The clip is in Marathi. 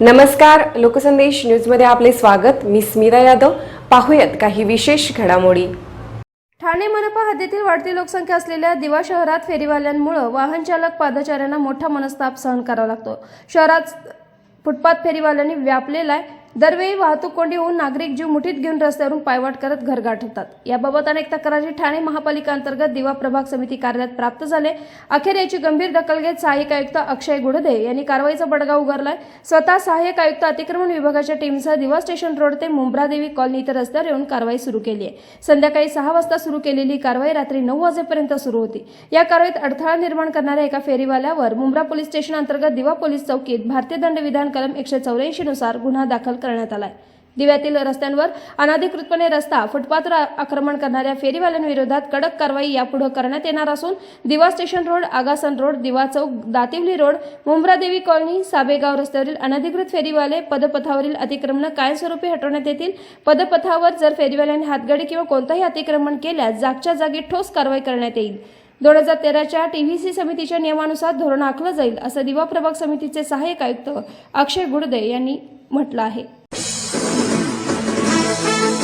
नमस्कार लोकसंदेश न्यूजमध्ये आपले स्वागत. मी स्मिता यादव. पाहूयात काही विशेष घडामोडी. ठाणे मनपा हद्दीतील वाढती लोकसंख्या असलेल्या दिवा शहरात फेरीवाल्यांमुळे वाहन चालक पादचाऱ्यांना मोठा मनस्ताप सहन करावा लागतो. शहरात फुटपाथ फेरीवाल्यांनी व्यापलेला आहे. दरवेळी वाहतूक कोंडी होऊन नागरिक जीव मुठीत घेऊन रस्त्यावरून पायवाट करत घर गाठवतात याबाबत अनेक तक्रारी ठाणे महापालिका अंतर्गत दिवा प्रभाग समिती कार्यालयात प्राप्त झाले. अखेर याची गंभीर दखल घेत सहाय्यक आयुक्त अक्षय गुडदे यांनी कारवाईचा बडगा उगारलाय. स्वतः सहाय्यक आयुक्त अतिक्रमण विभागाच्या टीमसह दिवा स्टेशन रोड ते मुंब्रादेवी कॉलनी इतर रस्त्यावर येऊन कारवाई सुरू केली आहे. संध्याकाळी सहा वाजता सुरू केलेली कारवाई रात्री नऊ वाजेपर्यंत सुरू होती. या कारवाईत अडथळा निर्माण करणाऱ्या एका फेरीवाल्यावर मुंब्रा पोलीस स्टेशन अंतर्गत दिवा पोलीस चौकीत भारतीय दंड विधान कलम एकशे चौऱ्याऐंशी नुसार गुन्हा दाखल करण्यात आलाय. दिव्यातील रस्त्यांवर अनाधिकृतपणे रस्ता फुटपाथवर आक्रमण करणाऱ्या फेरीवाल्यांविरोधात कडक कारवाई यापुढे करण्यात येणार असून दिवा स्टेशन रोड आगासन रोड दिवा चौक दातिवली रोड मुंब्रादेवी कॉलनी साबेगाव रस्त्यावरील अनधिकृत फेरीवाले पदपथावरील अतिक्रमण कायमस्वरूपी हटवण्यात येतील. पदपथावर जर फेरीवाल्यांनी हातगाडी किंवा कोणताही अतिक्रमण केल्यास जागच्या जागी ठोस कारवाई करण्यात येईल. दोन हजार तेराच्या टीव्हीसी समितीच्या नियमानुसार धोरण आखलं जाईल असं दिवा प्रभाग समितीचे सहाय्यक आयुक्त अक्षय गुडदे यांनी म्हटलं आहे. Thank you.